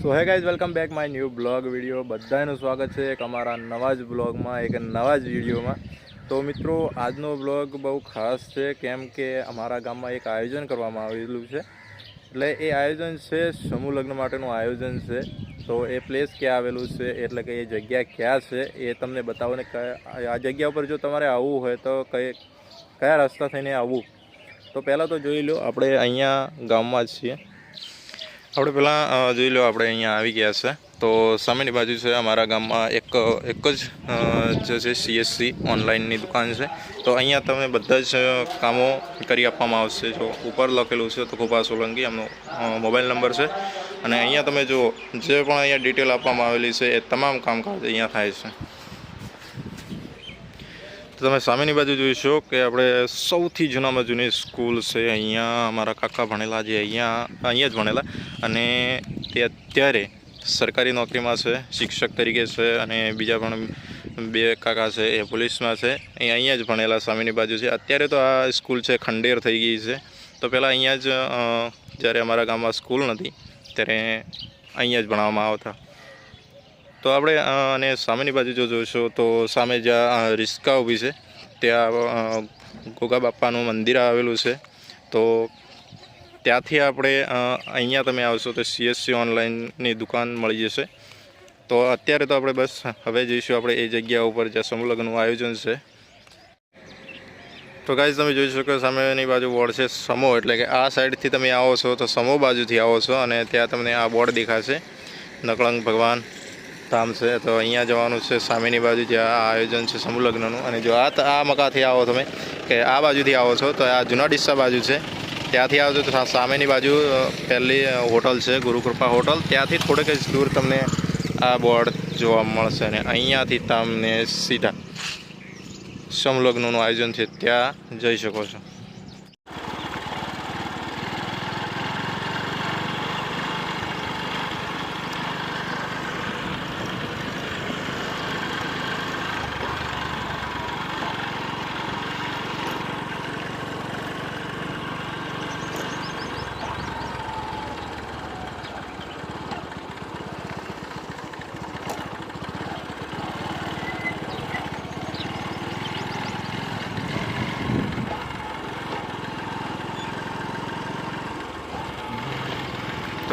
So hey guys welcome back my new blog video બધાનું સ્વાગત છે એક અમારા નવા જ બ્લોગમાં એક નવા જ વિડીયોમાં તો મિત્રો, આજનો બ્લોગ બહુ ખાસ છે, કેમ કે અમારા ગામમાં એક આયોજન કરવામાં આવેલું છે. એટલે એ આયોજન છે, સમૂહ લગ્ન માટેનું આયોજન છે. તો એ પ્લેસ ક્યાં આવેલું છે, એટલે કે એ જગ્યા ક્યાં છે, એ તમને બતાવો ને આ જગ્યા ઉપર જો તમારે આવવું હોય તો કઈ, કયા રસ્તા થઈને આવવું? તો પહેલાં તો જોઈ લો, આપણે અહીંયા ગામમાં જ છીએ. આપણે પહેલાં જોઈ લો, આપણે અહીંયા આવી ગયા છે. તો સામેની બાજુ છે અમારા ગામમાં એક એક જ જે છે સીએસસી ઓનલાઈનની દુકાન છે. તો અહીંયા તમે બધા જ કામો કરી આપવામાં આવશે. જો ઉપર લખેલું છે તો કૃપા સોલંકી, એમનો મોબાઈલ નંબર છે. અને અહીંયા તમે જુઓ, જે પણ અહીંયા ડિટેલ આપવામાં આવેલી છે, એ તમામ કામકાજ અહીંયા થાય છે. તો તમે સામેની બાજુ જોઈશો કે આપણે સૌથી જૂનામાં જૂની સ્કૂલ છે અહીંયા, અમારા કાકા ભણેલા જે અહીંયા અહીંયા જ ભણેલા. અને તે અત્યારે સરકારી નોકરીમાં છે, શિક્ષક તરીકે છે અને બીજા પણ બે કાકા છે એ પોલીસમાં છે. એ અહીંયા જ ભણેલા સામેની બાજુ છે. અત્યારે તો આ સ્કૂલ છે, ખંડેર થઈ ગઈ છે. તો પહેલાં અહીંયા જ જ્યારે અમારા ગામમાં સ્કૂલ નથી, ત્યારે અહીંયા જ ભણાવવામાં આવતા. તો આપણે અને સામેની બાજુ જો જોશો તો સામે જ્યાં રિસ્કા ઊભી છે. ત્યાં ગોગા બાપાનું મંદિર આવેલું છે. તો ત્યાંથી આપણે અહીંયા તમે આવશો તો સીએસસી ઓનલાઈનની દુકાન મળી જશે. તો અત્યારે તો આપણે બસ હવે જઈશું આપણે એ જગ્યા ઉપર જ્યાં સમલગ્નનું આયોજન છે. તો ગાઈઝ તમે જોઈ શકો સામેની બાજુ બોર્ડ છે સમો, એટલે કે આ સાઈડથી તમે આવો છો તો સમો બાજુથી આવો છો અને ત્યાં તમને આ બોર્ડ દેખાશે. નકળંગ ભગવાન. ધામ છે, તો અહીંયા જવાનું છે, સામેની બાજુ જે આ આયોજન છે સમૂહલગ્નનું અને જો આ આ મકાથી આવો તમે, કે આ બાજુથી આવો છો, તો આ જૂના ડિસ્સા બાજુ છે. ત્યાંથી આવજો તો સા- સામેની બાજુ પહેલી હોટલ છે, ગુરુકૃપા હોટલ. ત્યાંથી થોડેક જ દૂર તમને આ બોર્ડ જોવા મળશે અને અહીંયાથી તમને સીધા સમલગ્નનું આયોજન છે, ત્યાં જઈ શકો છો.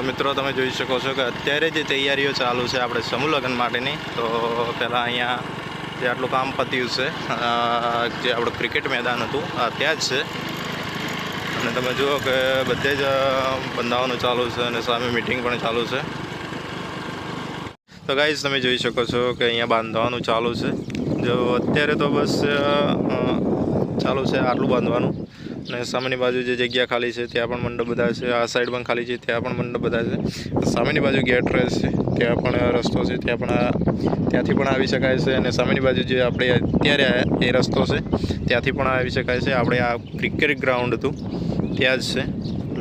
મિત્રો, તમે જોઈ શકો છો કે અત્યારે જે તૈયારીઓ ચાલુ છે આપણે સમૂહ માટેની, તો પહેલાં અહીંયા જે આટલું કામ પત્યું છે જે આપણું ક્રિકેટ મેદાન હતું ત્યાં જ છે. અને તમે જુઓ કે બધે જ બંધાવાનું ચાલુ છે અને સામે મિટિંગ પણ ચાલુ છે. તો ગાઈઝ તમે જોઈ શકો છો કે અહીંયા બાંધવાનું ચાલુ છે. જો અત્યારે તો બસ ચાલુ છે આટલું બાંધવાનું. અને સામેની બાજુ જે જગ્યા ખાલી છે, ત્યાં પણ મંડપ બધા છે. આ સાઈડ પણ ખાલી છે, ત્યાં પણ મંડપ બધા છે. સામેની બાજુ ગેટ રહે છે, ત્યાં પણ રસ્તો છે, ત્યાં પણ ત્યાંથી પણ આવી શકાય છે. અને સામેની બાજુ જે આપણે અત્યારે એ રસ્તો છે, ત્યાંથી પણ આવી શકાય છે. આપણે આ ક્રિકેટ ગ્રાઉન્ડ હતું, ત્યાં જ છે,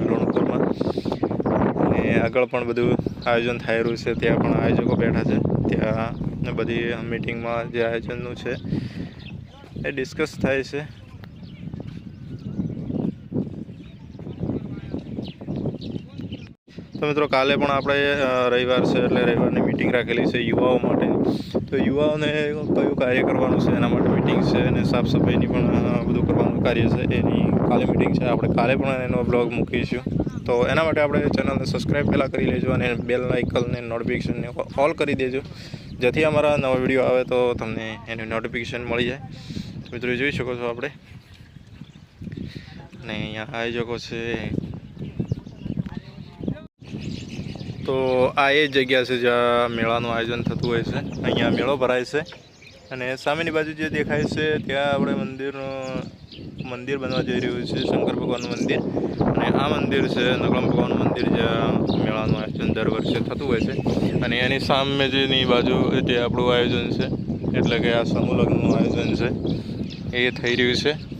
લુણપુરમાં. અને આગળ પણ બધું આયોજન રહ્યું છે, ત્યાં પણ આયોજકો બેઠા છે. ત્યાં બધી મિટિંગમાં જે આયોજનનું છે, એ ડિસ્કસ થાય છે. તો મિત્રો કાલે પણ આપણે રવિવાર છે એટલે રવિવારની મિટિંગ રાખેલી છે યુવાઓ માટે. તો યુવાઓને કયું કાર્ય કરવાનું છે, એના માટે મિટિંગ છે અને સાફ સફાઈની પણ બધું કરવાનું કાર્ય છે. એની કાલે મિટિંગ છે. આપણે કાલે પણ એનો બ્લોગ મૂકીશું. તો એના માટે આપણે ચેનલને સબસ્ક્રાઈબ પહેલાં કરી લેજો અને બેલ આઇકલને નોટિફિકેશનને ઓલ કરી દેજો. જેથી અમારા નવા વીડિયો આવે તો તમને એની નોટિફિકેશન મળી જાય. મિત્રો જોઈ શકો છો આપણે. અને અહીંયા આયોજકો છે તો આ એ જગ્યા છે જ્યાં મેળાનું આયોજન થતું હોય છે. અહીંયા મેળો ભરાય છે. અને સામેની બાજુ જે દેખાય છે, ત્યાં આપણે મંદિરનું, મંદિર બનવા જઈ રહ્યું છે, શંકર ભગવાનનું મંદિર. અને આ મંદિર છે નગરમ ભગવાનનું મંદિર જ્યાં મેળાનું આયોજન દર વર્ષે થતું હોય છે. અને એની સામે જેની બાજુ જે આપણું આયોજન છે. એટલે કે આ સમૂહ લગ્નનું આયોજન છે. એ થઈ રહ્યું છે.